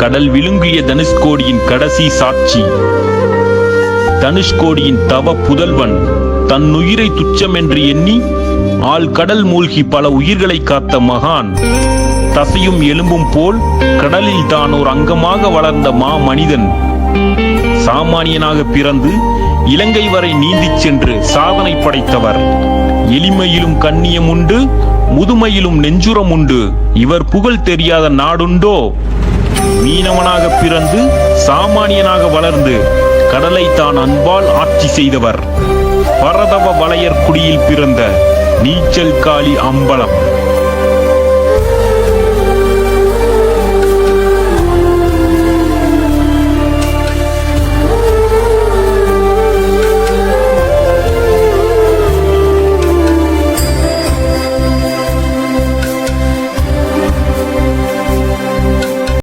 கடல் விழுங்கிய தனுஷ்கோடியின் கடைசி சாட்சி. தனுஷ்கோடியின் தவ புதல்வன் தன்னுயிரை துச்சமென்று எண்ணி ஆள் கடல் மூழ்கி பல உயிர்களை காத்த மகான் தசையும் எலும்பும் போல் கடலில் தான் ஒரு அங்கமாக வளர்ந்த மா மனிதன் சாமானியனாக பிறந்து இலங்கை வரை நீந்திச் சென்று சாதனை படைத்தவர். எளிமையிலும் கண்ணியம் உண்டு முதுமையிலும் நெஞ்சுரம் உண்டு. இவர் புகழ் தெரியாத நாடுண்டோ? மீனவனாக பிறந்து சாமானியனாக வளர்ந்து கடலை தான் அன்பால் ஆட்சி செய்தவர். பரதவ வளையர் குடியில் பிறந்த நீச்சல் காளி அம்பலம்.